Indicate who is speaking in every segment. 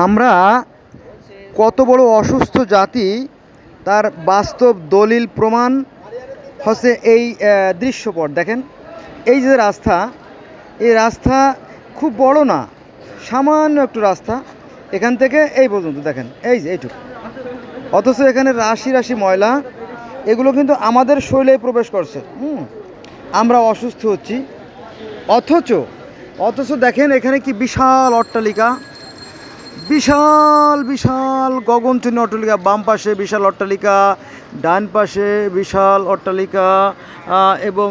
Speaker 1: আমরা কত বড় অসুস্থ জাতি, তার বাস্তব দলিল প্রমাণ হচ্ছে এই দৃশ্যপট। দেখেন, এই যে রাস্তা, এই রাস্তা খুব বড় না, সামান্য একটু রাস্তা, এখান থেকে এই পর্যন্ত দেখেন, এই যে এইটুকু। অথচ এখানে রাশি রাশি ময়লা, এগুলো কিন্তু আমাদের শৈলে প্রবেশ করছে। হুম, আমরা অসুস্থ হচ্ছি। অথচ অথচ দেখেন এখানে কি বিশাল অট্টালিকা বিশাল বিশাল গগনচুনি অট্টালিকা, বাম পাশে বিশাল অট্টালিকা, ডান পাশে বিশাল অট্টালিকা এবং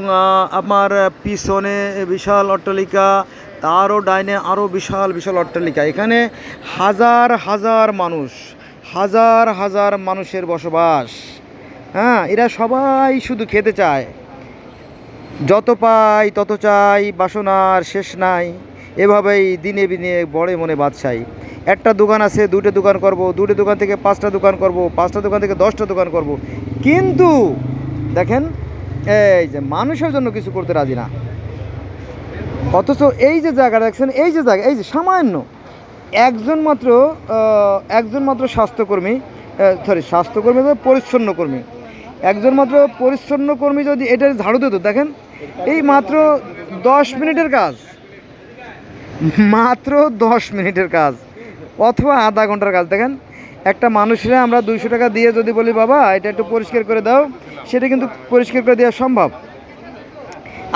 Speaker 1: আমার পিছনে বিশাল অট্টালিকা, তারও ডাইনে আরও বিশাল বিশাল অট্টালিকা। এখানে হাজার হাজার মানুষ, হাজার হাজার মানুষের বসবাস। হ্যাঁ এরা সবাই শুধু খেতে চায়। যত পাই তত চাই, বাসনার শেষ নাই। এভাবেই দিনে দিনে বড়ে মনে বাদশাই একটা দোকান আছে দুটো দোকান করব দুটো দোকান থেকে পাঁচটা দোকান করব, পাঁচটা দোকান থেকে দশটা দোকান করব। কিন্তু দেখেন, এই যে মানুষের জন্য কিছু করতে রাজি না। অথচ এই যে জায়গা দেখছেন, এই যে জায়গা, এই যে সামান্য একজন মাত্র একজন মাত্র স্বাস্থ্যকর্মী সরি স্বাস্থ্যকর্মী পরিচ্ছন্ন কর্মী। একজন মাত্র পরিচ্ছন্ন কর্মী যদি এটা ঝাড়ু দিত, দেখেন, এই মাত্র দশ মিনিটের কাজ। মাত্র দশ মিনিটের কাজ অথবা আধা ঘণ্টার কাজ। দেখেন, একটা মানুষের আমরা দুইশো টাকা দিয়ে যদি বলি, বাবা, এটা একটু পরিষ্কার করে দাও। সেটা কিন্তু পরিষ্কার করে দেওয়া সম্ভব।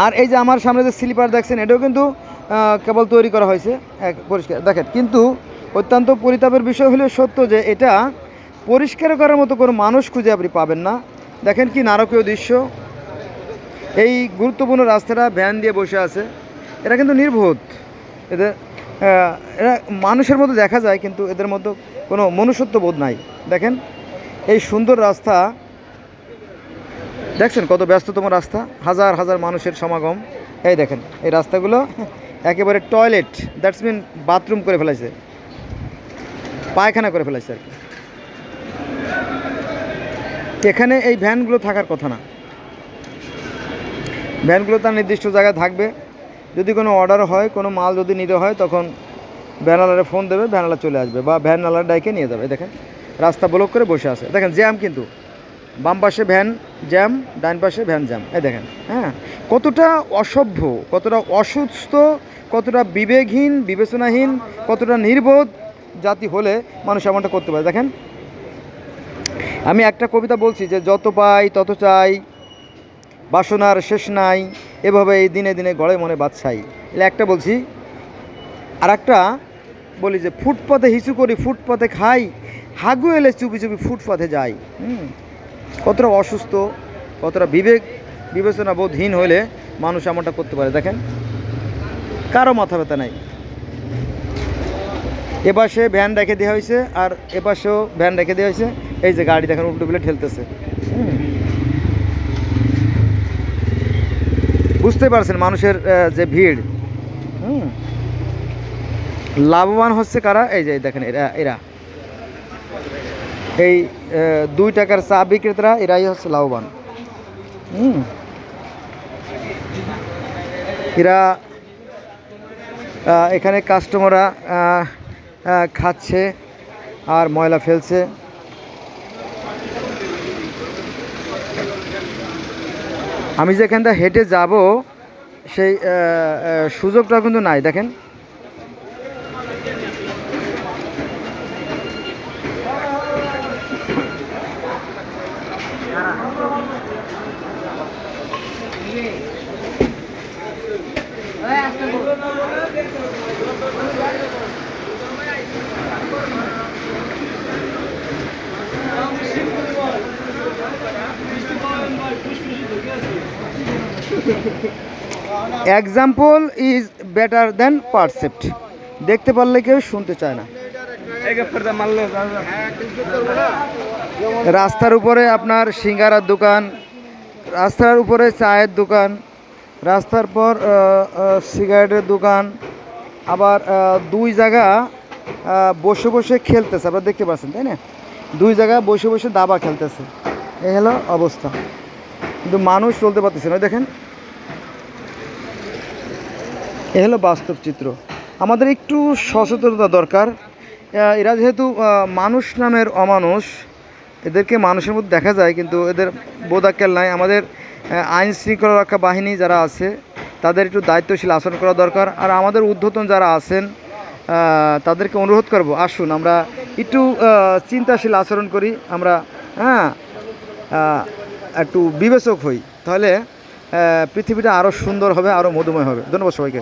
Speaker 1: আর এই যে আমার সামনে যে স্লিপার দেখছেন, এটাও কিন্তু কেবল তৈরি করা হয়েছে। এক, পরিষ্কার। দেখেন, কিন্তু অত্যন্ত পরিতাপের বিষয় হলো সত্য যে, এটা পরিষ্কার করার মতো কোনো মানুষ খুঁজে আপনি পাবেন না। দেখেন কি নারকীয় দৃশ্য। এই গুরুত্বপূর্ণ রাস্তাটা ভ্যান দিয়ে বসে আছে। এটা কিন্তু নির্বোধ। এদের এরা মানুষের মতো দেখা যায়, কিন্তু এদের মধ্যে কোনো মনুষ্যত্ব বোধ নাই। দেখেন, এই সুন্দর রাস্তা, দেখছেন কত ব্যস্ততম রাস্তা? হাজার হাজার মানুষের সমাগম। এই দেখেন, এই রাস্তাগুলো একেবারে টয়লেট, দ্যাটস মিন বাথরুম করে ফেলেছে পায়খানা করে ফেলেছে আর কি। এখানে এই ভ্যানগুলো থাকার কথা না। ভ্যানগুলো তার নির্দিষ্ট জায়গায় থাকবে। যদি কোনো অর্ডার হয়, কোনো মাল যদি নিতে হয়, তখন ভ্যানালারে ফোন দেবে ভ্যানালা চলে আসবে বা ভ্যানালার ডাইকে নিয়ে যাবে। দেখেন, রাস্তা ব্লক করে বসে আছে। দেখেন জ্যাম কিন্তু। বাম পাশে ভ্যান জ্যাম ডান পাশে ভ্যান জ্যাম এই দেখেন হ্যাঁ? কতটা অসভ্য, কতটা অসুস্থ, কতটা বিবেকহীন, বিবেচনাহীন, কতটা নির্বোধ জাতি হলে মানুষ এমনটা করতে পারে। দেখেন, আমি একটা কবিতা বলছি যে, যত পাই তত চাই। বাসনার শেষ নাই এভাবে এই দিনে দিনে গড়ে মনে বাদশাই এলে একটা বলছি আর একটা বলি যে, ফুটপাতে হিসু করি, ফুটপাতে খাই, হাগু এলে চুপি চুপি ফুটপাতে যাই। হুম, কতটা অসুস্থ, কতটা বিবেক বিবেচনা বোধহীন হলে মানুষ এমনটা করতে পারে। দেখেন, কারও মাথা ব্যথা নাই। এপাশে ভ্যান রেখে দেওয়া হয়েছে, আর এপাশেও ভ্যান রেখে দেওয়া হয়েছে। এই যে গাড়ি দেখেন, উল্টো বিলে ঠেলতেছে। হুম। বুঝতে পারছেন মানুষের যে ভিড়। হুম। লাভবান হচ্ছে কারা? এই যে দেখেন, এরা এরা। এই দুই টাকার চা বিক্রেতারা, এরাই হচ্ছে লাভবান। হুম। এরা এখানে কাস্টমাররা খাচ্ছে আর ময়লা ফেলছে। আমি যেখানটা হেঁটে যাব সেই সুযোগটা কিন্তু নাই দেখেন। Example is better than precept দেখতে পারলে কেউ শুনতে চায় না। রাস্তার উপরে আপনার সিঙ্গারার দোকান, রাস্তার উপরে চায়ের দোকান, রাস্তার পর সিগারেটের দোকান, আবার দুই জায়গা বসে বসে খেলতেছে। আপনারা দেখতে পাচ্ছেন, তাই না? দুই জায়গা বসে বসে দাবা খেলতেছে। এই হলো অবস্থা। কিন্তু মানুষ চলতে পারতেছে না। দেখেন এ হলো বাস্তব চিত্র। আমাদের একটু সচেতনতা দরকার। এরা যেহেতু মানুষ নামের অমানুষ, এদেরকে মানুষের মধ্যে দেখা যায়, কিন্তু এদের বোধাক্কেল নাই। আমাদের আইন শৃঙ্খলা রক্ষা বাহিনী যারা আছে, তাদের একটু দায়িত্বশীল আচরণ করা দরকার। আর আমাদের ঊর্ধ্বতন যারা আছেন তাদেরকে অনুরোধ করব, আসুন, আমরা একটু চিন্তাশীল আচরণ করি। আমরা হ্যাঁ একটু বিবেচক হই। তাহলে পৃথিবীটা আরও সুন্দর হবে আরও মধুময় হবে। ধন্যবাদ সবাইকে।